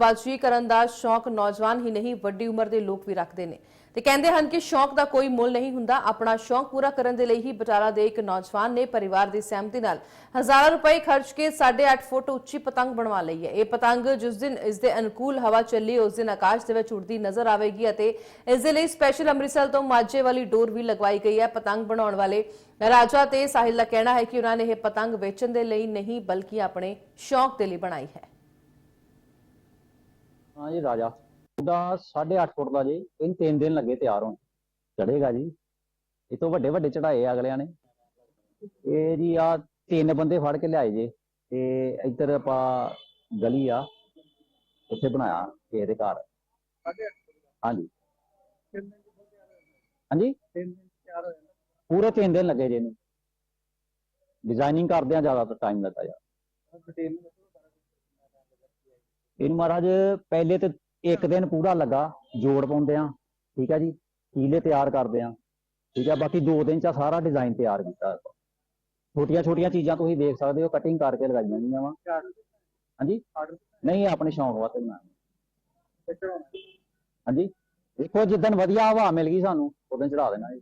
ਪਤੰਗਬਾਜ਼ੀ ਕਰਨ ਦਾ ਸ਼ੌਕ ਨੌਜਵਾਨ ਹੀ ਨਹੀਂ, ਵੱਡੀ ਉਮਰ ਦੇ ਲੋਕ ਵੀ ਰੱਖਦੇ ਨੇ। ਤੇ ਕਹਿੰਦੇ ਹਨ ਕਿ ਸ਼ੌਕ ਦਾ ਕੋਈ ਮੁੱਲ ਨਹੀਂ ਹੁੰਦਾ। ਆਪਣਾ ਸ਼ੌਕ ਪੂਰਾ ਕਰਨ ਦੇ ਲਈ ਹੀ ਬਟਾਲਾ ਦੇ ਇੱਕ ਨੌਜਵਾਨ ਨੇ ਪਰਿਵਾਰ ਦੀ ਸਹਿਮਤੀ ਨਾਲ ਹਜ਼ਾਰਾਂ ਰੁਪਏ ਖਰਚ ਕੇ 8.5 ਫੁੱਟ ਉੱਚੀ ਪਤੰਗ ਬਣਵਾ ਲਈ ਹੈ। ਇਹ ਪਤੰਗ ਜਿਸ ਦਿਨ ਇਸ ਦੇ ਅਨੁਕੂਲ ਹਵਾ ਚੱਲੀ, ਉਸ ਦਿਨ ਆਕਾਸ਼ ਦੇ ਵਿੱਚ ਉੜਦੀ ਨਜ਼ਰ ਆਵੇਗੀ ਅਤੇ ਇਸ ਦੇ ਲਈ ਸਪੈਸ਼ਲ ਅੰਮ੍ਰਿਤਸਰ ਤੋਂ ਮਾਝੇ ਵਾਲੀ ਡੋਰ ਵੀ ਲਗਵਾਈ ਗਈ ਹੈ। ਪਤੰਗ ਬਣਾਉਣ ਵਾਲੇ ਰਾਜਾ ਤੇ ਸਾਹਿਲ ਦਾ ਕਹਿਣਾ ਹੈ ਕਿ ਉਹਨਾਂ ਨੇ ਇਹ ਪਤੰਗ ਵੇਚਣ ਦੇ ਲਈ ਨਹੀਂ, ਬਲਕਿ ਆਪਣੇ ਸ਼ੌਕ ਦੇ ਲਈ ਬਣਾਈ ਹੈ। ਹਾਂ ਜੀ ਰਾਜਾ। ਉਹਦਾ 8.5 ਫੁੱਟ ਦਾ ਜੀ। ਇਹਨੂੰ ਤਿੰਨ ਦਿਨ ਲੱਗੇ ਤਿਆਰ ਹੋਣ। ਚੜੇਗਾ ਜੀ। ਇਹ ਤੋਂ ਵੱਡੇ ਵੱਡੇ ਚੜਾਏ ਆ ਅਗਲਿਆਂ ਨੇ। ਇਹ ਜੀ ਆ ਤਿੰਨ ਬੰਦੇ ਫੜ ਕੇ ਲਿਆਏ ਜੇ। ਤੇ ਇੱਧਰ ਆਪਾਂ ਗਲੀ ਆ। ਉੱਥੇ ਬਣਾਇਆ ਕਿਸੇ ਦੇ ਘਰ। ਹਾਂਜੀ। ਹਾਂਜੀ? ਪੂਰੇ ਤਿੰਨ ਦਿਨ ਲੱਗੇ ਜੇ ਇਹਨੂੰ। ਡਿਜ਼ਾਈਨਿੰਗ ਕਰਦੇ ਆ ਜ਼ਿਆਦਾ ਟਾਈਮ ਲੱਗਾ ਯਾਰ। ਇਹਨੂੰ ਮਹਾਰਾਜ ਪਹਿਲੇ ਤੇ ਇੱਕ ਦਿਨ ਪੂਰਾ ਲੱਗਾ ਜੋੜ ਪਾਉਂਦੇ ਆ ਠੀਕ ਹੈ ਜੀ ਕੀਲੇ ਤਿਆਰ ਕਰਦੇ ਆ ਠੀਕ ਹੈ ਬਾਕੀ ਦੋ ਦਿਨ ਚ ਆ ਸਾਰਾ ਡਿਜ਼ਾਈਨ ਤਿਆਰ ਕੀਤਾ ਛੋਟੀਆਂ ਛੋਟੀਆਂ ਚੀਜ਼ਾਂ ਤੁਸੀਂ ਦੇਖ ਸਕਦੇ ਹੋ ਕਟਿੰਗ ਕਰਕੇ ਲਗਾਈਆਂ ਗਈਆਂ ਵਾ। ਹਾਂਜੀ? ਨਹੀਂ ਆਪਣੇ ਸ਼ੌਂਕ ਵਾਸਤੇ ਬਣਾਇਆ ਹਾਂਜੀ? ਦੇਖੋ ਜਿੱਦਣ ਵਧੀਆ ਹਵਾ ਮਿਲ ਗਈ ਸਾਨੂੰ ਉਦੋਂ ਚੜਾ ਦੇਣਾ ਜੀ।